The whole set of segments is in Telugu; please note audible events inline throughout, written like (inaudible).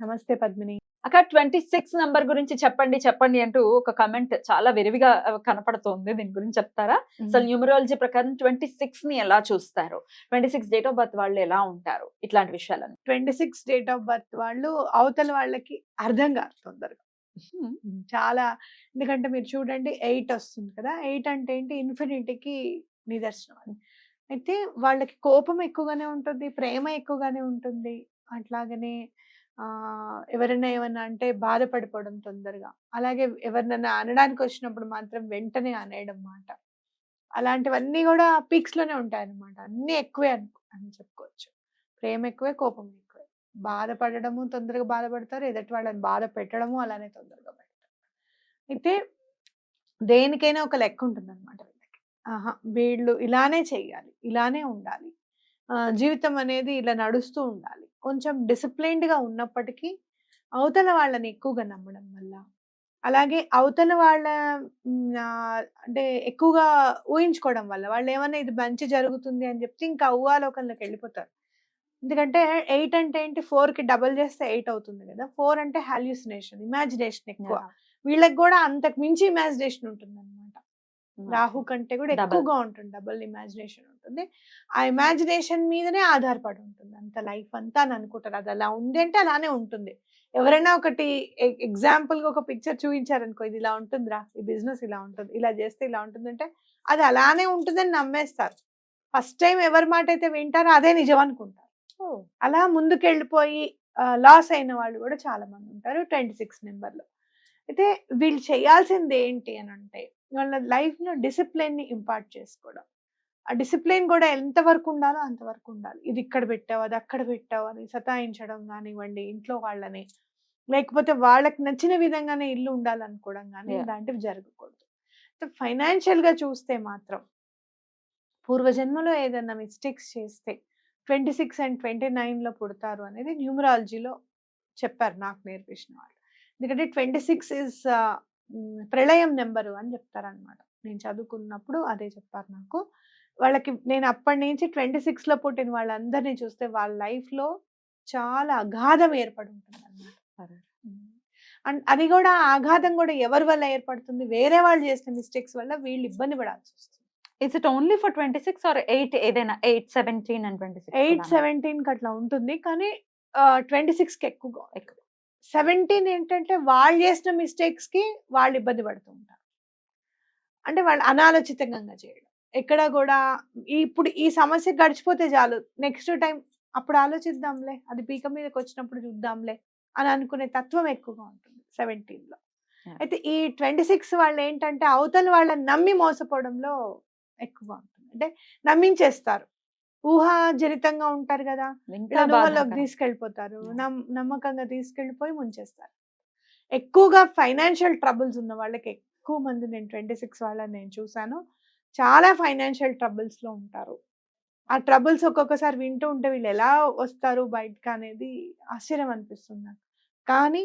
నమస్తే పద్మిని. అక్క ట్వంటీ సిక్స్ నంబర్ గురించి చెప్పండి చెప్పండి అంటూ ఒక కమెంట్ చాలా విరివిగా కనపడుతోంది. దీని గురించి చెప్తారా? అసలు న్యూమరాలజీ ప్రకారం ట్వంటీ సిక్స్ని ఎలా చూస్తారు? Twenty six date of birth వాళ్ళు ఎలా ఉంటారు? ఇట్లాంటి విషయాలను twenty six date of birth వాళ్ళు అవతల వాళ్ళకి అర్థం కాదు తొందరగా. చాలా ఎందుకంటే మీరు చూడండి ఎయిట్ వస్తుంది కదా. ఎయిట్ అంటే ఏంటి? ఇన్ఫినిటీకి నిదర్శనం అది. అయితే వాళ్ళకి కోపం ఎక్కువగానే ఉంటుంది ప్రేమ ఎక్కువగానే ఉంటుంది. అట్లాగనే ఎవరైనా ఏమన్నా అంటే బాధపడిపోవడం తొందరగా. అలాగే ఎవరినైనా అనడానికి వచ్చినప్పుడు మాత్రం వెంటనే అనేయడం మాట. అలాంటివన్నీ కూడా పీక్స్లోనే ఉంటాయి అనమాట అన్ని ఎక్కువే అనుకో అని చెప్పుకోవచ్చు. ప్రేమ ఎక్కువే కోపం ఎక్కువే. బాధపడడము తొందరగా బాధపడతారు. ఎదుటి వాళ్ళని బాధ పెట్టడము అలానే తొందరగా పెడతారు. అయితే దేనికైనా ఒక లెక్క ఉంటుంది అనమాట వీళ్ళకి. ఆహా వీళ్ళు ఇలానే చేయాలి ఇలానే ఉండాలి. జీవితం అనేది ఇలా నడుస్తూ ఉండాలి. కొంచెం disciplined గా ఉన్నప్పటికీ అవతల వాళ్ళని ఎక్కువగా నమ్మడం వల్ల. అలాగే అవతల వాళ్ళ అంటే ఎక్కువగా ఊహించుకోవడం వల్ల వాళ్ళు ఏమన్నా ఇది మంచి జరుగుతుంది అని చెప్తే ఇంకా ఊహాలోకంలోకి వెళ్ళిపోతారు. ఎందుకంటే ఎయిట్ అంటే ఏంటి? four కి డబల్ చేస్తే ఎయిట్ అవుతుంది కదా! ఫోర్ అంటే హాల్యూసినేషన్ ఇమాజినేషన్ ఎక్కువ. వీళ్ళకి కూడా అంతకు మించి ఇమాజినేషన్ ఉంటుంది అనమాట రాహు కంటే కూడా. ఎక్కువగా ఉంటుంది డబుల్ ఇమాజినేషన్ ఉంటుంది. ఆ ఇమాజినేషన్ మీదనే ఆధారపడి ఉంటుంది. అంత లైఫ్ అంతా అని అనుకుంటారు. అది అలా ఉంది అంటే అలానే ఉంటుంది. ఎవరైనా ఒకటి ఎగ్జాంపుల్గా ఒక పిక్చర్ చూపించారనుకో ఇది ఇలా ఉంటుందిరా ఈ బిజినెస్ ఇలా ఉంటుంది ఇలా చేస్తే ఇలా ఉంటుంది అంటే అది అలానే ఉంటుందని నమ్మేస్తారు. ఫస్ట్ టైం ఎవరి మాట అయితే వింటారో అదే నిజం అనుకుంటారు. అలా ముందుకు వెళ్ళిపోయి లాస్ అయిన వాళ్ళు కూడా చాలా మంది ఉంటారు ట్వంటీ సిక్స్ నెంబర్లో. అయితే వీళ్ళు చేయాల్సింది ఏంటి అని అంటే వాళ్ళ లైఫ్లో డిసిప్లిన్ని ఇంపార్ట్ చేసుకోవడం. ఆ డిసిప్లిన్ కూడా ఎంతవరకు ఉండాలో అంతవరకు ఉండాలి. ఇది ఇక్కడ పెట్టావు అది అక్కడ పెట్టావు అని సతాయించడం కానివ్వండి ఇంట్లో వాళ్ళని. లేకపోతే వాళ్ళకి నచ్చిన విధంగానే ఇల్లు ఉండాలనుకోవడం కానీ. ఇలాంటివి జరగకూడదు. ఫైనాన్షియల్గా చూస్తే మాత్రం పూర్వజన్మలో ఏదైనా మిస్టేక్స్ చేస్తే ట్వంటీ సిక్స్ అండ్ ట్వంటీ లో పుడతారు అనేది న్యూమరాలజీలో చెప్పారు నాకు నేర్పించిన వాళ్ళు. ఎందుకంటే ట్వంటీ సిక్స్ ఇస్ ప్రళయం నెంబరు అని చెప్తారనమాట. నేను చదువుకున్నప్పుడు అదే చెప్పారు నాకు. వాళ్ళకి నేను అప్పటి నుంచి ట్వంటీ లో పుట్టిన వాళ్ళందరినీ చూస్తే వాళ్ళ life లో చాలా అగాధం ఏర్పడి ఉంటుంది అనమాట అండ్ అది కూడా ఆఘాతం కూడా ఎవరి వల్ల ఏర్పడుతుంది? వేరే వాళ్ళు చేసిన మిస్టేక్స్ వల్ల వీళ్ళు ఇబ్బంది పడాల్సి వస్తుంది. Is it only for twenty six or eight ఏదైనా eight seventeen and twenty eight seventeen అట్లా ఉంటుంది కానీ ట్వంటీ సిక్స్కి ఎక్కువగా ఎక్కువ. సెవెంటీన్ ఏంటంటే వాళ్ళు చేసిన మిస్టేక్స్కి వాళ్ళు ఇబ్బంది పడుతూ ఉంటారు. అంటే వాళ్ళు అనాలోచితంగా చేయడం. ఎక్కడ కూడా ఇప్పుడు ఈ సమస్య గడిచిపోతే చాలు నెక్స్ట్ టైం అప్పుడు ఆలోచిద్దాంలే అది పీక మీదకి వచ్చినప్పుడు చూద్దాంలే అని అనుకునే తత్వం ఎక్కువగా ఉంటుంది సెవెంటీన్లో Yeah. అయితే ఈ ట్వంటీ సిక్స్ వాళ్ళు ఏంటంటే అవతల వాళ్ళని నమ్మి మోసపోవడంలో ఎక్కువగా ఉంటుంది. అంటే నమ్మించేస్తారు. ఊహాజనితంగా ఉంటారు కదా! నువ్వులోకి తీసుకెళ్ళిపోతారు. నమ్- నమ్మకంగా తీసుకెళ్ళిపోయి ముంచేస్తారు. ఎక్కువగా ఫైనాన్షియల్ ట్రబుల్స్ ఉన్న వాళ్ళకి ఎక్కువ మంది నేను ట్వంటీ సిక్స్ వాళ్ళని నేను చూశాను. చాలా ఫైనాన్షియల్ ట్రబుల్స్లో ఉంటారు. ఆ ట్రబుల్స్ ఒక్కొక్కసారి వింటూ ఉంటే వీళ్ళు ఎలా వస్తారు బయటకు అనేది ఆశ్చర్యం అనిపిస్తుంది నాకు. కానీ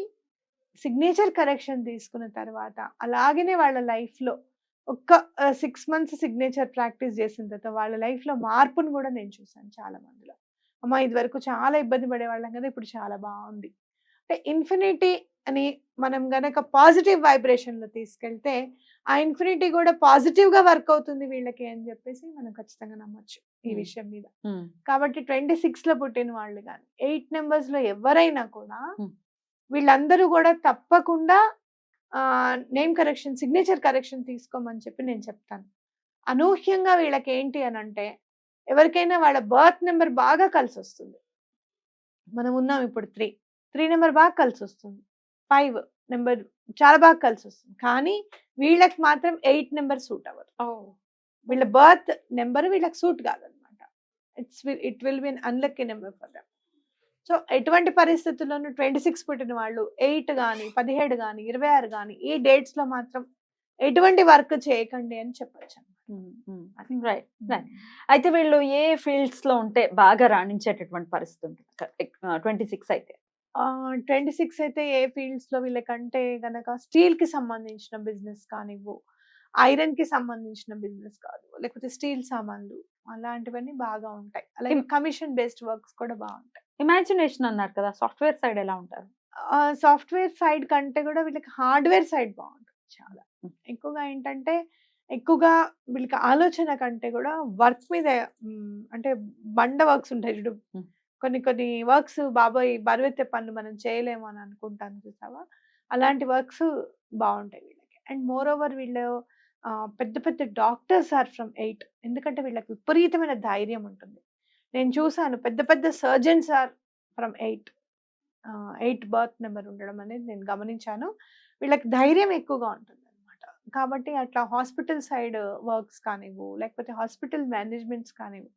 సిగ్నేచర్ కరెక్షన్ తీసుకున్న తర్వాత అలాగనే వాళ్ళ life లో ఒక్క సిక్స్ మంత్స్ సిగ్నేచర్ ప్రాక్టీస్ చేసిన తర్వాత వాళ్ళ life లో మార్పును కూడా నేను చూసాను చాలా మందిలో అమ్మ ఇది వరకు చాలా ఇబ్బంది పడేవాళ్ళం కదా ఇప్పుడు చాలా బాగుంది అంటే ఇన్ఫినిటీ అని మనం గనక పాజిటివ్ వైబ్రేషన్లో తీసుకెళ్తే ఆ ఇన్ఫినిటీ కూడా పాజిటివ్గా వర్క్ అవుతుంది వీళ్ళకి అని చెప్పేసి మనం ఖచ్చితంగా నమ్మొచ్చు ఈ. విషయం మీద కాబట్టి ట్వంటీ సిక్స్లో పుట్టిన వాళ్ళు కానీ ఎయిట్ నెంబర్స్లో ఎవరైనా కూడా. వీళ్ళందరూ కూడా తప్పకుండా నేమ్ కరెక్షన్ సిగ్నేచర్ కరెక్షన్ తీసుకోమని చెప్పి నేను చెప్తాను. అనూహ్యంగా వీళ్ళకి ఏంటి అని అంటే ఎవరికైనా వాళ్ళ బర్త్ నెంబర్ బాగా కలిసి వస్తుంది మనం ఉన్నాం ఇప్పుడు త్రీ. త్రీ నెంబర్ బాగా కలిసి వస్తుంది ఫైవ్ నెంబర్ చాలా బాగా కలిసి వస్తుంది కానీ వీళ్ళకి మాత్రం ఎయిట్ నెంబర్ సూట్ అవ్వదు. వీళ్ళ బర్త్ నెంబర్ వీళ్ళకి సూట్ కాదనమాట. It's it will be unlucky number for them. So ఎటువంటి పరిస్థితుల్లోనూ ట్వంటీ సిక్స్ పుట్టిన వాళ్ళు ఎయిట్ కానీ పదిహేడు కానీ ఇరవై ఆరు కానీ ఈ డేట్స్లో మాత్రం ఎటువంటి వర్క్ చేయకండి అని చెప్పొచ్చు రైట్ రైట్. అయితే వీళ్ళు ఏ ఫీల్డ్స్లో ఉంటే బాగా రాణించేటటువంటి పరిస్థితి ఉంటుంది? ట్వంటీ సిక్స్ అయితే. ట్వంటీ సిక్స్ అయితే ఏ ఫీల్డ్స్లో వీళ్ళకంటే గనక స్టీల్కి సంబంధించిన బిజినెస్ కానివ్వు ఐరన్కి సంబంధించిన బిజినెస్ కాదు లేకపోతే స్టీల్ సామాన్లు అలాంటివన్నీ బాగా ఉంటాయి. అలాగే కమిషన్ బేస్డ్ వర్క్స్ కూడా బాగుంటాయి. ఇమాజినేషన్ అన్నారు కదా! సాఫ్ట్వేర్ సైడ్ ఎలా ఉంటారు? సాఫ్ట్వేర్ సైడ్ కంటే కూడా వీళ్ళకి హార్డ్వేర్ సైడ్ బాగుంటుంది చాలా. ఎక్కువగా ఏంటంటే ఎక్కువగా వీళ్ళకి ఆలోచన కంటే కూడా వర్క్ మీద అంటే బండ వర్క్స్ ఉంటాయి చూడు. కొన్ని కొన్ని వర్క్స్ బాబాయ్! బరువెత్తే పనులు మనం చేయలేము అని అనుకుంటాను చూసావా? అలాంటి వర్క్స్ బాగుంటాయి వీళ్ళకి. అండ్ మోర్ ఓవర్ వీళ్ళు పెద్ద పెద్ద డాక్టర్స్ ఆర్ ఫ్రమ్ ఎయిట్. ఎందుకంటే వీళ్ళకి విపరీతమైన ధైర్యం ఉంటుంది. నేను చూసాను పెద్ద పెద్ద surgeons are from eight. Eight birth number ఉండడం అనేది నేను గమనించాను. వీళ్ళకి ధైర్యం ఎక్కువగా ఉంటుంది అనమాట కాబట్టి అట్లా హాస్పిటల్ సైడ్ వర్క్స్ కానివ్వు లేకపోతే హాస్పిటల్ మేనేజ్మెంట్స్ కానివ్వు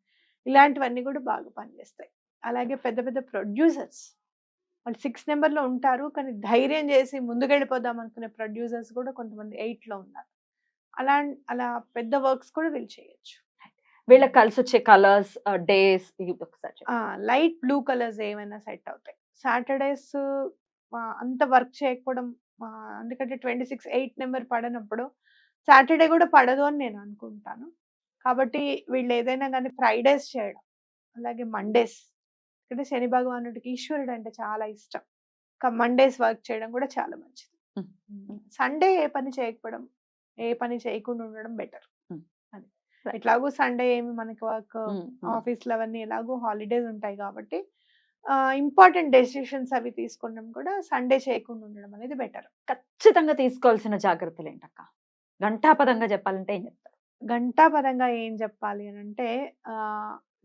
ఇలాంటివన్నీ కూడా బాగా పనిచేస్తాయి. అలాగే పెద్ద పెద్ద ప్రొడ్యూసర్స్ వాళ్ళు సిక్స్ నెంబర్లో ఉంటారు కానీ ధైర్యం చేసి ముందుకెళ్ళిపోదాం అనుకునే ప్రొడ్యూసర్స్ కూడా కొంతమంది ఎయిట్లో ఉన్నారు. అలా అలా పెద్ద వర్క్స్ కూడా వీళ్ళు చేయొచ్చు. వీళ్ళకి కలిసి వచ్చే కలర్స్ డేస్ ఒకసారి. లైట్ బ్లూ కలర్స్ ఏమైనా సెట్ అవుతాయి సాటర్డేస్ అంత వర్క్ చేయకపోవడం ఎందుకంటే ట్వంటీ సిక్స్ ఎయిట్ నెంబర్ పడనప్పుడు సాటర్డే కూడా పడదు అని నేను అనుకుంటాను కాబట్టి వీళ్ళు ఏదైనా కానీ ఫ్రైడేస్ చేయడం అలాగే మండేస్ అంటే శని భగవానుడికి ఈశ్వరుడు అంటే చాలా ఇష్టం మండేస్ వర్క్ చేయడం కూడా చాలా మంచిది. సండే ఏ పని చేయకపోవడం ఏ పని చేయకుండా ఉండడం బెటర్. ఎట్లాగో సండే ఏమి మనకి వర్క్ ఉమ్. ఆఫీస్లో అవన్నీ ఎలాగో హాలిడేస్ ఉంటాయి కాబట్టి ఇంపార్టెంట్ డెసిషన్స్ అవి తీసుకోవడం కూడా సండే చేయకుండా ఉండడం అనేది బెటర్. ఖచ్చితంగా తీసుకోవాల్సిన జాగ్రత్తలు ఏంటక్క? గంటాపదంగా చెప్పాలంటే ఏం చెప్తారు? గంటాపరంగా ఏం చెప్పాలి అని అంటే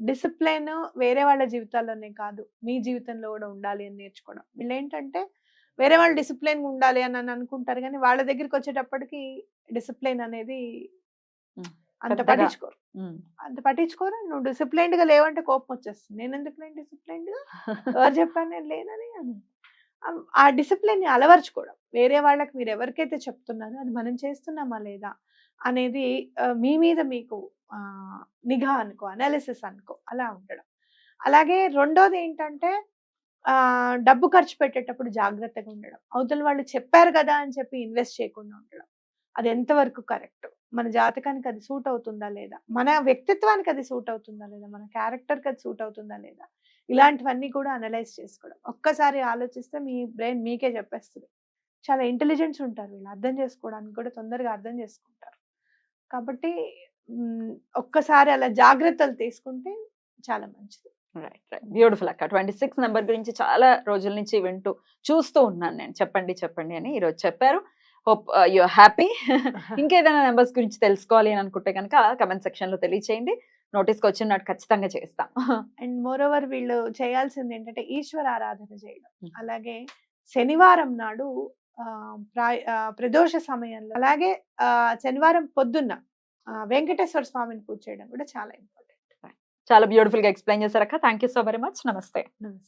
డిసిప్లిన్ వేరే వాళ్ళ జీవితాల్లోనే కాదు మీ జీవితంలో కూడా ఉండాలి అని నేర్చుకోవడం. వీళ్ళు ఏంటంటే వేరే వాళ్ళు డిసిప్లిన్ ఉండాలి అని అని అనుకుంటారు కానీ వాళ్ళ దగ్గరికి వచ్చేటప్పటికి డిసిప్లిన్ అనేది. అంత. పట్టించుకోరు. అంత పట్టించుకోరు. నువ్వు డిసిప్లైన్డ్గా లేవంటే కోపం వచ్చేస్తుంది నేను ఎందుకు లేని డిసిప్లైన్డ్గా (laughs) ఎవరు చెప్పాను నేను లేనని అని. ఆ- డిసిప్లిన్ని అలవర్చుకోవడం. వేరే వాళ్ళకి మీరు ఎవరికైతే చెప్తున్నారో అది మనం చేస్తున్నామా లేదా అనేది మీ మీద మీకు నిఘా అనుకో అనాలిసిస్ అనుకో అలా ఉండడం. అలాగే రెండోది ఏంటంటే డబ్బు ఖర్చు పెట్టేటప్పుడు జాగ్రత్తగా ఉండడం. అవతల వాళ్ళు చెప్పారు కదా అని చెప్పి ఇన్వెస్ట్ చేయకుండా ఉండడం. అది ఎంతవరకు కరెక్ట్. మన జాతకానికి అది సూట్ అవుతుందా లేదా? మన వ్యక్తిత్వానికి అది సూట్ అవుతుందా లేదా? మన క్యారెక్టర్కి అది సూట్ అవుతుందా లేదా? ఇలాంటివన్నీ కూడా అనలైజ్ చేసుకోవడం. ఒక్కసారి ఆలోచిస్తే మీ బ్రెయిన్ మీకే చెప్పేస్తుంది. చాలా ఇంటెలిజెన్స్ ఉంటారు వీళ్ళు అర్థం చేసుకోవడానికి కూడా తొందరగా అర్థం చేసుకుంటారు. కాబట్టి ఒక్కసారి అలా జాగ్రత్తలు తీసుకుంటే చాలా మంచిది. Right right. బ్యూటిఫుల్ అక్క. ట్వంటీ సిక్స్ నెంబర్ గురించి చాలా రోజుల నుంచి వింటూ చూస్తూ ఉన్నాను నేను. చెప్పండి చెప్పండి అని ఈరోజు చెప్పారు. హోప్ యు హ్యాపీ ఇంకేదైనా నెంబర్స్ గురించి తెలుసుకోవాలి అని అనుకుంటే కనుక కమెంట్ సెక్షన్లో తెలియచేయండి. నోటీస్కి వచ్చినట్టు ఖచ్చితంగా చేస్తాం. అండ్ మోర్ ఓవర్ వీళ్ళు చేయాల్సింది ఏంటంటే ఈశ్వర ఆరాధన చేయడం. Mm. అలాగే శనివారం నాడు ప్రదోష సమయంలో అలాగే శనివారం పొద్దున్న వెంకటేశ్వర స్వామిని పూజ చేయడం కూడా చాలా ఇంపార్టెంట్ చాలా బ్యూటిఫుల్గా explain చేశారక్క thank you so very much నమస్తే నమస్తే